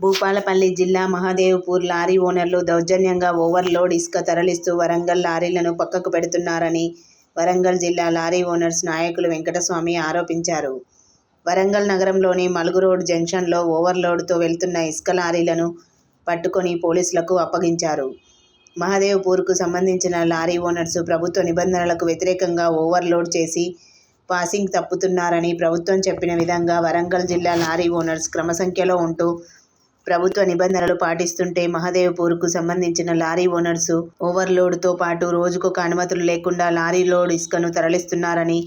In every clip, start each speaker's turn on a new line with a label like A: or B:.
A: భూపాలపల్లి జిల్లా మహదేవ్పూర్ లారీ ఓనర్లు దౌర్జన్యంగా ఓవర్లోడ్ ఇసుక తరలిస్తూ వరంగల్ లారీలను పక్కకు పెడుతున్నారని వరంగల్ జిల్లా లారీ ఓనర్స్ నాయకులు వెంకటస్వామి ఆరోపించారు. వరంగల్ నగరంలోని మలుగు రోడ్ జంక్షన్లో ఓవర్లోడ్తో వెళ్తున్న ఇసుక లారీలను పట్టుకొని పోలీసులకు అప్పగించారు. మహదేవ్పూర్కు సంబంధించిన లారీ ఓనర్స్ ప్రభుత్వ నిబంధనలకు వ్యతిరేకంగా ఓవర్లోడ్ చేసి పాసింగ్ తప్పుతున్నారని ప్రభుత్వం చెప్పిన విధంగా వరంగల్ జిల్లా లారీ ఓనర్స్ క్రమసంఖ్యలో ఉంటూ ప్రభుత్వ నిబంధనలు పాటిస్తుంటే మహదేవ్పూర్కు సంబంధించిన లారీ ఓనర్స్ ఓవర్లోడ్తో పాటు రోజుకొక అనుమతులు లేకుండా లారీ లోడ్ ఇసుకను తరలిస్తున్నారని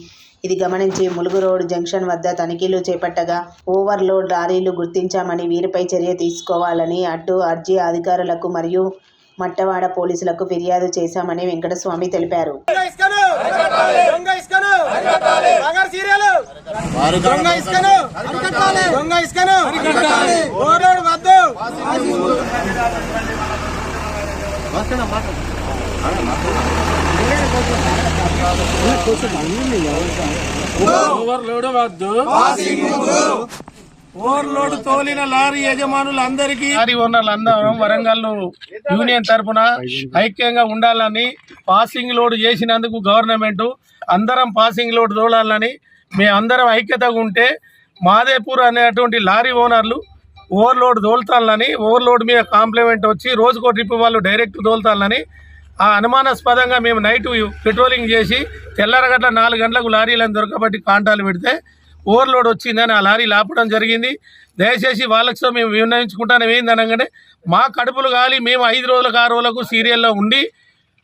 A: ఇది గమనించి ములుగు రోడ్ జంక్షన్ వద్ద తనిఖీలు చేపట్టగా ఓవర్లోడ్ లారీలు గుర్తించామని వీరిపై చర్య తీసుకోవాలని అటు అర్జీ అధికారులకు మరియు మట్టవాడ పోలీసులకు ఫిర్యాదు చేశామని వెంకటస్వామి తెలిపారు.
B: దొంగ ఇసుకను! దొంగ ఇసుకను!
C: ఓవర్లోడ్ వద్దు ఓవర్లోడ్ తోలిన లారీ యజమానులందరికీ లారీ ఓనర్లందరం వరంగల్ యూనియన్ తరపున ఐక్యంగా ఉండాలని పాసింగ్ లోడ్ చేసినందుకు గవర్నమెంట్ అందరం పాసింగ్ లోడ్ తోలాలని మేము అందరం ఐక్యతగా ఉంటే మాదేపూర్ అనేటువంటి లారీ ఓనర్లు ఓవర్లోడ్ తోలుతాలని ఓవర్లోడ్ మీద కాంప్లిమెంట్ వచ్చి రోజుకో ట్రిప్ వాళ్ళు డైరెక్ట్ దోల్తాలని ఆ అనుమానాస్పదంగా మేము నైట్ పెట్రోలింగ్ చేసి తెల్లరగట్ల నాలుగు గంటలకు లారీలను దొరకబట్టి కాంటాలు పెడితే ఓవర్లోడ్ వచ్చిందని ఆ లారీ లాపడం జరిగింది. దయచేసి వాళ్ళతో మేము విన్నవించుకుంటాను. ఏందనగానే మా కడుపులు గాలి మేము ఐదు రోజులకు ఆరు రోజులకు సీరియల్లో ఉండి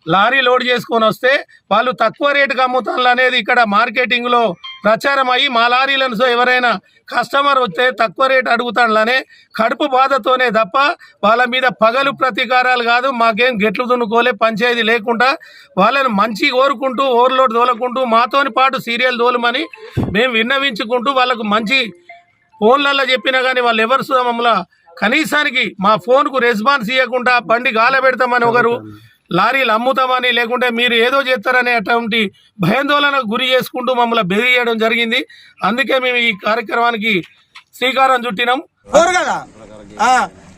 C: లారీ లోడ్ చేసుకొని వస్తే వాళ్ళు తక్కువ రేటుకి అమ్ముతాను అనేది ఇక్కడ మార్కెటింగ్లో ప్రచారం అయ్యి మా లారీలను సో ఎవరైనా కస్టమర్ వస్తే తక్కువ రేటు అడుగుతాండ్లనే కడుపు బాధతోనే తప్ప వాళ్ళ మీద పగలు ప్రతీకారాలు కాదు మాకేం గెట్లు దున్నుకోలే పంచాయతీ లేకుండా వాళ్ళని మంచి కోరుకుంటూ ఓవర్లోడ్ తోలకుంటూ మాతోని పాటు సీరియల్ తోలమని మేము విన్నవించుకుంటూ వాళ్ళకు మంచి ఫోన్లలో చెప్పినా కానీ వాళ్ళు ఎవరు సుధా మమ్మల్ని కనీసానికి మా ఫోన్కు రెస్పాన్స్ ఇవ్వకుండా బండి గాల పెడతామని ఒకరు లారీలు అమ్ముతామని లేకుంటే మీరు ఏదో చేస్తారనే అటువంటి భయాందోళనకు గురి చేసుకుంటూ మమ్మల్ని బెదిరియడం జరిగింది. అందుకే మేము ఈ కార్యక్రమానికి శ్రీకారం చుట్టినాం.
B: కదా?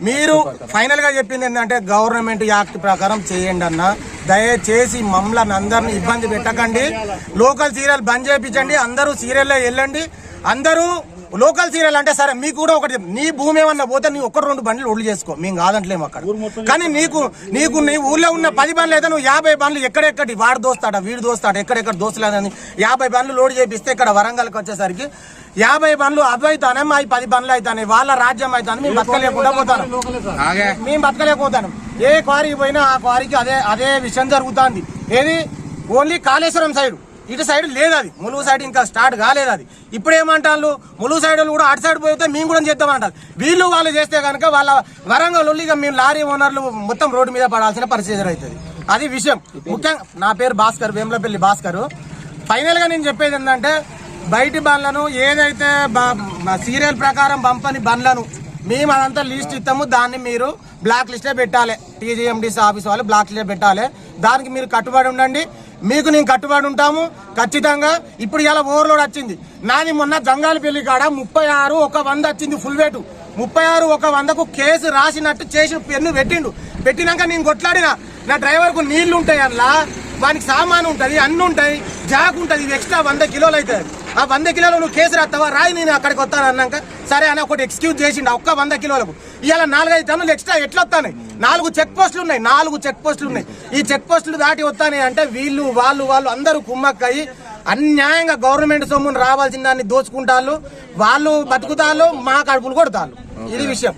B: మీరు ఫైనల్గా చెప్పింది ఏంటంటే గవర్నమెంట్ యాక్ట్ ప్రకారం చేయండి అన్న. దయచేసి మమ్మల్ని అందరిని ఇబ్బంది పెట్టకండి. లోకల్ సీరియల్ బంద్ చేయించండి. అందరూ సీరియల్లో వెళ్ళండి. అందరూ లోకల్ సీరియల్ అంటే సరే మీకు కూడా ఒకటి నీ భూమి ఏమన్నా పోతే నీ ఒక్కటి రెండు బండ్లు ఒళ్ళు చేసుకో. మేము కాదంటలేము అక్కడ. కానీ నీకు నీకు నీ ఊర్లో ఉన్న పది బండ్లు అయితే నువ్వు యాభై బండ్లు ఎక్కడెక్కడి వాడు దోస్తాడా వీడు దోస్తాడు ఎక్కడెక్కడ దోస్తలేదని యాభై బండ్లు లోడ్ చేపిస్తే ఇక్కడ వరంగల్కి వచ్చేసరికి యాభై బండ్లు అవి అవుతానే మా ఈ పది బండ్లు అవుతాయి వాళ్ళ రాజ్యం అవుతాను మేము బతకలేకుండా పోతాను. మేము బతకలేకపోతాను. ఏ క్వారీకి పోయినా ఆ క్వారీకి అదే అదే విషయం జరుగుతుంది. ఏది? Only Kaleshwaram side. ఇటు సైడ్ లేదు అది ములుగు సైడ్ ఇంకా స్టార్ట్ కాలేదు అది ఇప్పుడు ఏమంటారు ములుగు సైడ్ వాళ్ళు కూడా అటు సైడ్ పోతే మేము కూడా చేద్దామంటారు. వీళ్ళు వాళ్ళు చేస్తే కనుక వాళ్ళ వరంగల్ వాళ్ళు ఇక మేము లారీ ఓనర్లు మొత్తం రోడ్డు మీద పడాల్సిన పరిస్థితి అవుతుంది అది విషయం. ముఖ్యంగా నా పేరు భాస్కర్ వేములపల్లి భాస్కర్. ఫైనల్గా నేను చెప్పేది ఏంటంటే బయటి బండ్లను ఏదైతే సీరియల్ ప్రకారం పంపని బండ్లను మేము అదంతా లిస్ట్ ఇస్తాము. దాన్ని మీరు బ్లాక్ లిస్టే పెట్టాలి. టీజీఎండిసి ఆఫీస్ వాళ్ళు బ్లాక్ లిస్టే పెట్టాలి. దానికి మీరు కట్టుబడి ఉండండి. మీకు నేను కట్టుబడి ఉంటాము. ఖచ్చితంగా ఇప్పుడు ఇలా ఓవర్లోడ్ వచ్చింది. నాది మొన్న జంగాల పెళ్ళి కాడ ముప్పై ఆరు ఒక వంద వచ్చింది ఫుల్ వేటు ముప్పై ఆరు ఒక వందకు కేసు రాసినట్టు చేసిన పెన్ను పెట్టిండు. పెట్టినాక నేను కొట్లాడిన నా డ్రైవర్కు నీళ్ళు ఉంటాయి అందులో వానికి సామాను ఉంటుంది అన్ని ఉంటాయి జాక్ ఉంటుంది ఎక్స్ట్రా వంద కిలోలు అవుతుంది. ఆ వంద కిలోలు నువ్వు కేసు రాస్తావా? రాయి నేను అక్కడికి వస్తాను అన్నాక సరే అని ఒకటి ఎక్స్క్యూజ్ చేసిండు. ఒక్క వంద కిలోలకు. ఇవాళ నాలుగైదు టన్నులు ఎక్స్ట్రా ఎట్లా వస్తాయి నాలుగు చెక్ పోస్టులు ఉన్నాయి నాలుగు చెక్ పోస్టులు ఉన్నాయి. ఈ చెక్ పోస్టులు దాటి వస్తాయి అంటే వీళ్ళు వాళ్ళు వాళ్ళు అందరూ కుమ్మక్కయి అన్యాయంగా గవర్నమెంట్ సొమ్మును రావాల్సిన దాన్ని దోచుకుంటారు వాళ్ళు బతుకుతారు మా కడుపులు కొడతారు ఇది విషయం.